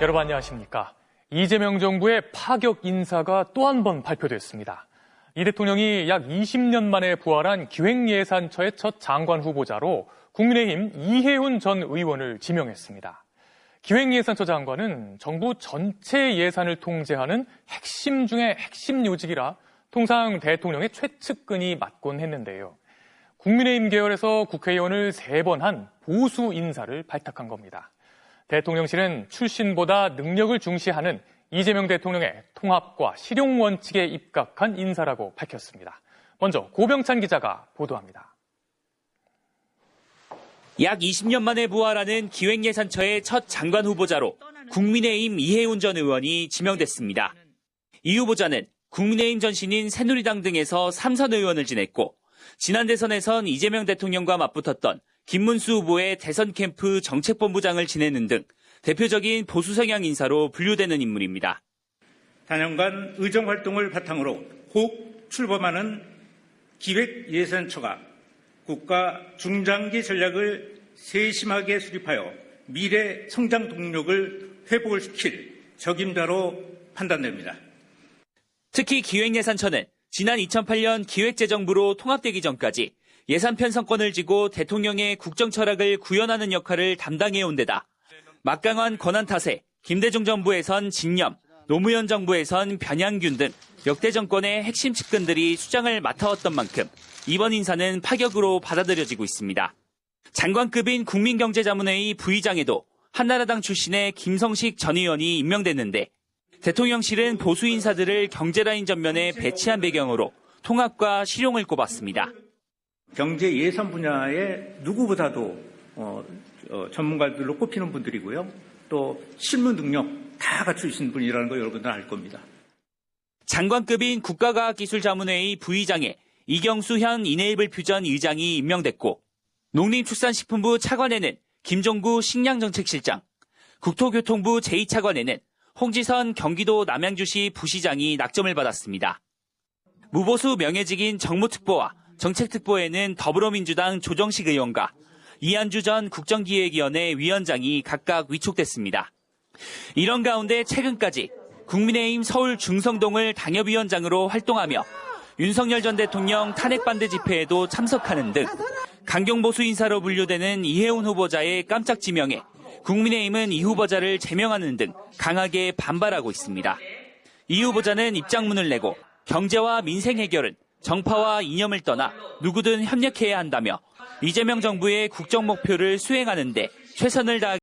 여러분 안녕하십니까. 이재명 정부의 파격 인사가 또 한 번 발표됐습니다. 이 대통령이 약 20년 만에 부활한 기획예산처의 첫 장관 후보자로 국민의힘 이해훈 전 의원을 지명했습니다. 기획예산처 장관은 정부 전체 예산을 통제하는 핵심 중의 핵심 요직이라 통상 대통령의 최측근이 맡곤 했는데요. 국민의힘 계열에서 국회의원을 세 번 한 보수 인사를 발탁한 겁니다. 대통령실은 출신보다 능력을 중시하는 이재명 대통령의 통합과 실용 원칙에 입각한 인사라고 밝혔습니다. 먼저 고병찬 기자가 보도합니다. 약 20년 만에 부활하는 기획예산처의 첫 장관 후보자로 국민의힘 이해훈 전 의원이 지명됐습니다. 이 후보자는 국민의힘 전신인 새누리당 등에서 삼선 의원을 지냈고 지난 대선에선 이재명 대통령과 맞붙었던 김문수 후보의 대선 캠프 정책본부장을 지내는 등 대표적인 보수 성향 인사로 분류되는 인물입니다. 단연간 의정 활동을 바탕으로 혹 출범하는 기획예산처가 국가 중장기 전략을 세심하게 수립하여 미래 성장 동력을 회복을 시킬 적임자로 판단됩니다. 특히 기획예산처는 지난 2008년 기획재정부로 통합되기 전까지 예산 편성권을 쥐고 대통령의 국정 철학을 구현하는 역할을 담당해온 데다 막강한 권한 탓에 김대중 정부에선 진념, 노무현 정부에선 변양균 등 역대 정권의 핵심 측근들이 수장을 맡아왔던 만큼 이번 인사는 파격으로 받아들여지고 있습니다. 장관급인 국민경제자문회의 부의장에도 한나라당 출신의 김성식 전 의원이 임명됐는데 대통령실은 보수 인사들을 경제라인 전면에 배치한 배경으로 통합과 실용을 꼽았습니다. 경제 예산 분야에 누구보다도 어, 어, 전문가들로 꼽히는 분들이고요. 또 실무 능력 다 갖추신 분이라는 거 여러분들 알 겁니다. 장관급인 국가과학기술자문회의 부의장에 이경수 현 이네이블 퓨전 의장이 임명됐고 농림축산식품부 차관에는 김종구 식량정책실장, 국토교통부 제2차관에는 홍지선 경기도 남양주시 부시장이 낙점을 받았습니다. 무보수 명예직인 정무특보와 정책특보에는 더불어민주당 조정식 의원과 이한주 전 국정기획위원회 위원장이 각각 위촉됐습니다. 이런 가운데 최근까지 국민의힘 서울 중성동을 당협위원장으로 활동하며 윤석열 전 대통령 탄핵반대 집회에도 참석하는 등 강경보수 인사로 분류되는 이해훈 후보자의 깜짝 지명에 국민의힘은 이 후보자를 제명하는 등 강하게 반발하고 있습니다. 이 후보자는 입장문을 내고 경제와 민생 해결은 정파와 이념을 떠나 누구든 협력해야 한다며 이재명 정부의 국정 목표를 수행하는데 최선을 다하기